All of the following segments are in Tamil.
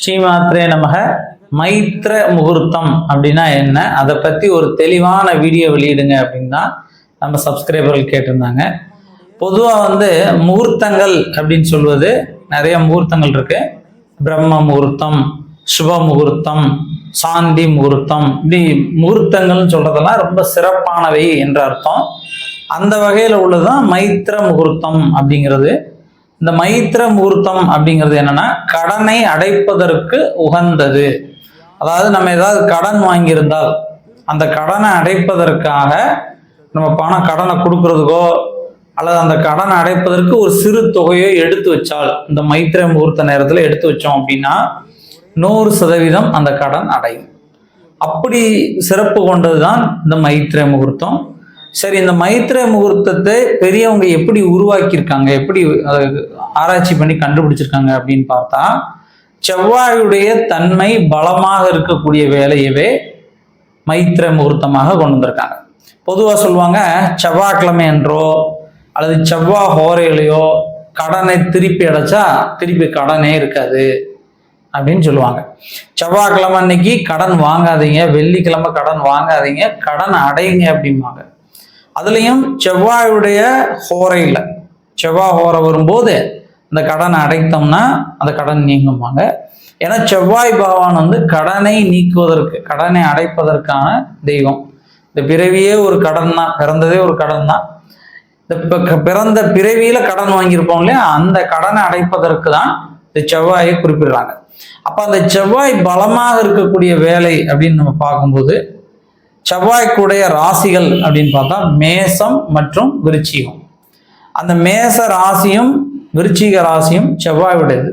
ஸ்ரீமாத்ரே நமக. மைத்ர முகூர்த்தம் அப்படின்னா என்ன? அதை பற்றி ஒரு தெளிவான வீடியோ வெளியிடுங்க அப்படின்னா நம்ம சப்ஸ்கிரைபர்கள் கேட்டிருந்தாங்க. பொதுவாக வந்து முகூர்த்தங்கள் அப்படின்னு சொல்வது நிறைய முகூர்த்தங்கள் இருக்கு. பிரம்ம முகூர்த்தம் சுப முகூர்த்தம் சாந்தி முகூர்த்தம் இப்படி முகூர்த்தங்கள்னு சொல்றதெல்லாம் ரொம்ப சிறப்பானவை என்ற அர்த்தம். அந்த வகையில் உள்ளதுதான் மைத்ர முகூர்த்தம் அப்படிங்கிறது. இந்த மைத்ர முகூர்த்தம் அப்படிங்கிறது என்னன்னா கடனை அடைப்பதற்கு உகந்தது. அதாவது நம்ம ஏதாவது கடன் வாங்கியிருந்தால் அந்த கடனை அடைப்பதற்காக நம்ம பணம் கடனை கொடுக்கறதுக்கோ அல்லது அந்த கடனை அடைப்பதற்கு ஒரு சிறு தொகையோ எடுத்து வச்சால் இந்த மைத்திர முகூர்த்த நேரத்தில் எடுத்து வச்சோம் அப்படின்னா நூறு சதவீதம் அந்த கடன் அடையும். அப்படி சிறப்பு கொண்டது தான் இந்த மைத்திர முகூர்த்தம். சரி இந்த மைத்ர முகூர்த்தத்தை பெரியவங்க எப்படி உருவாக்கியிருக்காங்க? எப்படி ஆராய்ச்சி பண்ணி கண்டுபிடிச்சிருக்காங்க அப்படின்னு பார்த்தா செவ்வாயுடைய தன்மை பலமாக இருக்கக்கூடிய வேலையவே மைத்திர முகூர்த்தமாக கொண்டு வந்திருக்காங்க. பொதுவாக சொல்லுவாங்க செவ்வாய்க்கிழமை என்றோ அல்லது செவ்வாய் ஹோரையிலையோ கடனை திருப்பி அடைச்சா திருப்பி கடனே இருக்காது அப்படின்னு சொல்லுவாங்க. செவ்வாய்க்கிழமை அன்னைக்கு கடன் வாங்காதீங்க வெள்ளிக்கிழமை கடன் வாங்காதீங்க கடன் அடையுங்க அப்படிம்பாங்க. அதுலேயும் செவ்வாயுடைய ஹோரையில் செவ்வாய் ஹோரை வரும்போது இந்த கடனை அடைத்தோம்னா அந்த கடன் நீங்குமாங்க ஏன்னா செவ்வாய் பகவான் வந்து கடனை நீக்குவதற்கு கடனை அடைப்பதற்கான தெய்வம். இந்த பிறவியே ஒரு கடன் தான் பிறந்ததே ஒரு கடன் தான் இந்த பிறந்த பிறவியில் கடன் வாங்கியிருப்போம் இல்லையா? அந்த கடனை அடைப்பதற்கு தான் இந்த செவ்வாயை குறிப்பிடுறாங்க. அப்போ அந்த செவ்வாய் பலமாக இருக்கக்கூடிய வேலை அப்படின்னு நம்ம பார்க்கும்போது செவ்வாய்க்குடைய ராசிகள் அப்படின்னு பார்த்தா மேசம் மற்றும் விருச்சிகம். அந்த மேச ராசியும் விருச்சிக ராசியும் செவ்வாயுடையது.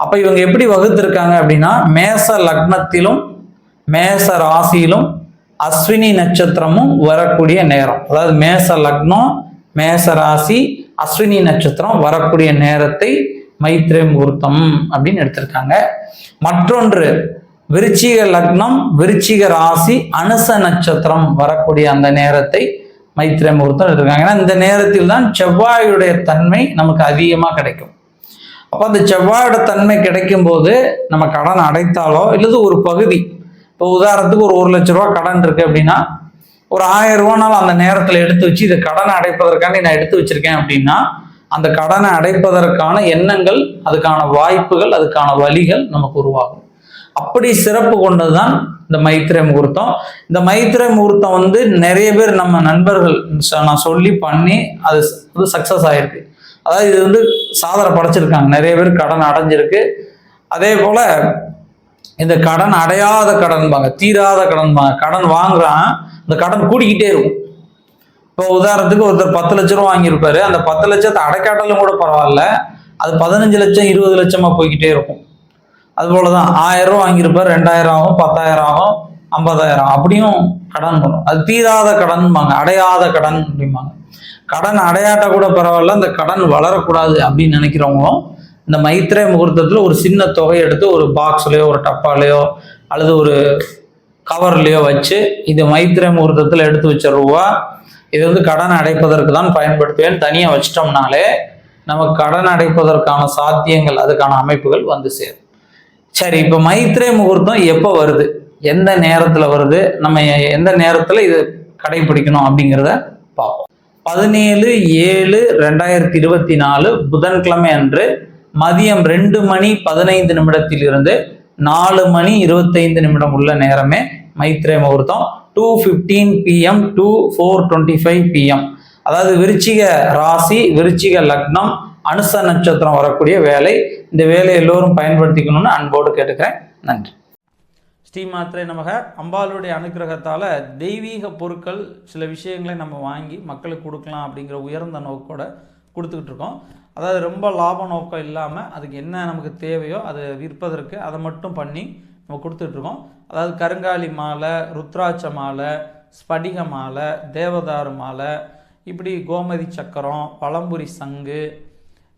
அப்போ இவங்க எப்படி வகுத்திருக்காங்க அப்படின்னா மேச லக்னத்திலும் மேச ராசியிலும் அஸ்வினி நட்சத்திரமும் வரக்கூடிய நேரம். அதாவது மேச லக்னம் மேச ராசி அஸ்வினி நட்சத்திரம் வரக்கூடிய நேரத்தை மைத்ரே முகூர்த்தம் அப்படின்னு எடுத்திருக்காங்க. மற்றொன்று விருச்சிக லக்னம் விருச்சிக ராசி அனுச நட்சத்திரம் வரக்கூடிய அந்த நேரத்தை மைத்திர முகூர்த்தம் இருக்காங்க ஏன்னா இந்த நேரத்தில் தான் செவ்வாயுடைய தன்மை நமக்கு அதிகமாக கிடைக்கும். அப்போ அந்த செவ்வாயோட தன்மை கிடைக்கும் போது நம்ம கடன் அடைத்தாலோ இல்லது ஒரு பகுதி இப்போ உதாரணத்துக்கு ஒரு ஒரு லட்ச ரூபா கடன் இருக்கு அப்படின்னா ஒரு ஆயிரம் ரூபானாலும் அந்த நேரத்தில் எடுத்து வச்சு இதை கடனை அடைப்பதற்காண்டி நான் எடுத்து வச்சிருக்கேன் அப்படின்னா அந்த கடனை அடைப்பதற்கான எண்ணங்கள் அதுக்கான வாய்ப்புகள் அதுக்கான வழிகள் நமக்கு உருவாகும். அப்படி சிறப்பு கொண்டது தான் இந்த மைத்திரை முகூர்த்தம். இந்த மைத்திரை முகூர்த்தம் வந்து நிறைய பேர் நம்ம நண்பர்கள் நான் சொல்லி பண்ணி அது வந்து சக்ஸஸ் ஆயிருக்கு. அதாவது இது வந்து சாதனை படைச்சிருக்காங்க. நிறைய பேர் கடன் அடைஞ்சிருக்கு. அதே போல இந்த கடன் அடையாத கடன்பாங்க தீராத கடன்பாங்க கடன் வாங்குறான் இந்த கடன் கூடிக்கிட்டே இருக்கும். இப்போ உதாரணத்துக்கு ஒருத்தர் பத்து லட்ச ரூபா வாங்கியிருப்பாரு. அந்த பத்து லட்சத்தை அடைக்காட்டாலும் கூட பரவாயில்ல. அது பதினஞ்சு லட்சம் இருபது லட்சமா போய்கிட்டே இருக்கும். அது தான் ஆயிரம் ரூபா வாங்கியிருப்பார் ரெண்டாயிரம் ஆகும் பத்தாயிரம் ஆகும் ஐம்பதாயிரம் அப்படியும் கடன் வரும் அது தீராத கடன்பாங்க அடையாத கடன் அப்படிம்பாங்க. கடன் அடையாட்ட கூட பரவாயில்ல அந்த கடன் வளரக்கூடாது அப்படின்னு நினைக்கிறவங்களும் இந்த மைத்ரே முகூர்த்தத்தில் ஒரு சின்ன தொகை எடுத்து ஒரு பாக்ஸ்லையோ ஒரு டப்பாலையோ அல்லது ஒரு கவர்லையோ வச்சு இது மைத்ரே முகூர்த்தத்தில் எடுத்து வச்ச ரூபா இது வந்து கடன் அடைப்பதற்கு தான் பயன்படுத்துவேன். தனியாக வச்சிட்டோம்னாலே நமக்கு கடன் அடைப்பதற்கான சாத்தியங்கள் அதுக்கான அமைப்புகள் வந்து சேரும். சரி இப்போ மைத்ரே முகூர்த்தம் எப்போ வருது? எந்த நேரத்தில் வருது? நம்ம எந்த நேரத்தில் இது கடைபிடிக்கணும் அப்படிங்கிறத பார்ப்போம். பதினேழு ஏழு ரெண்டாயிரத்தி இருபத்தி நாலு புதன்கிழமை அன்று மதியம் ரெண்டு மணி பதினைந்து நிமிடத்திலிருந்து நாலு மணி இருபத்தைந்து நிமிடம் உள்ள நேரமே மைத்ரே முகூர்த்தம். Two fifteen PM to four twenty five PM அதாவது விருச்சிக ராசி விருச்சிக லக்னம் அனுச நட்சத்திரம் வரக்கூடிய வேலை. இந்த வேலையை எல்லோரும் பயன்படுத்திக்கணும்னு அன்போடு கேட்டுக்கிறேன். நன்றி. ஸ்ரீமாத்திரை நமக. அம்பாளுடைய அனுக்கிரகத்தால் தெய்வீக பொருட்கள் சில விஷயங்களை நம்ம வாங்கி மக்களுக்கு கொடுக்கலாம் அப்படிங்கிற உயர்ந்த நோக்கோட கொடுத்துக்கிட்டு இருக்கோம். அதாவது ரொம்ப லாப நோக்கம் இல்லாமல் அதுக்கு என்ன நமக்கு தேவையோ அதை விற்பதற்கு அதை மட்டும் பண்ணி நம்ம கொடுத்துட்ருக்கோம் அதாவது கருங்காலி மாலை ருத்ராட்ச மாலை ஸ்படிக மாலை தேவதாரு மாலை இப்படி கோமதி சக்கரம் பழம்புரி சங்கு